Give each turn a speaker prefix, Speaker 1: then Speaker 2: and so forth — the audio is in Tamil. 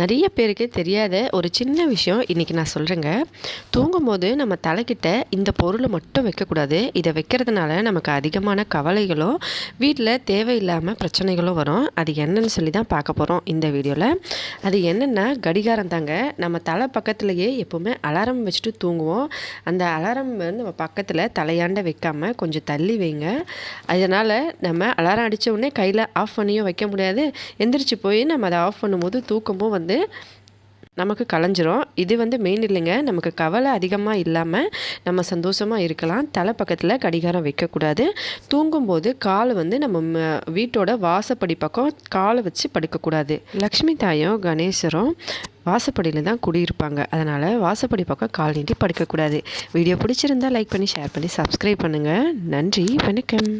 Speaker 1: நிறைய பேருக்கு தெரியாத ஒரு சின்ன விஷயம் இன்றைக்கி நான் சொல்கிறேங்க தூங்கும்போது நம்ம தலைக்கிட்ட இந்த பொருளை மட்டும் வைக்கக்கூடாது. இதை வைக்கிறதுனால நமக்கு அதிகமான கவலைகளும் வீட்டில் தேவையில்லாமல் பிரச்சனைகளும் வரும். அது என்னன்னு சொல்லி தான் பார்க்க போகிறோம் இந்த வீடியோவில் அது என்னென்னா கடிகாரம் தாங்க. நம்ம தலை பக்கத்துலேயே எப்போவுமே அலாரம் வச்சுட்டு தூங்குவோம். அந்த அலாரம் வந்து நம்ம பக்கத்தில் தலையாண்ட வைக்காமல் கொஞ்சம் தள்ளி வைங்க. அதனால் நம்ம அலாரம் அடித்த உடனே கையில் ஆஃப் பண்ணியும் வைக்க முடியாது. எந்திரிச்சு போய் நம்ம அதை ஆஃப் பண்ணும்போது தூக்கமும் வந்து நமக்கு களைஞ்சிரும் இது வந்து மெயின் இல்லைங்க. நமக்கு கவலை அதிகமாக இல்லாமல் நம்ம சந்தோஷமாக இருக்கலாம். தலை பக்கத்தில் கடிகாரம் வைக்கக்கூடாது. தூங்கும்போது கால் வந்து நம்ம வீட்டோட வாசப்படி பக்கம் காலை வச்சு படுக்கக்கூடாது. லக்ஷ்மி தாயும் கணேசரும் வாசப்படியில் தான் குடியிருப்பாங்க. அதனால் வாசப்படி பக்கம் கால் நீட்டி படுக்கக்கூடாது. வீடியோ பிடிச்சிருந்தா லைக் பண்ணி ஷேர் பண்ணி சப்ஸ்கிரைப் பண்ணுங்கள் நன்றி. வணக்கம்.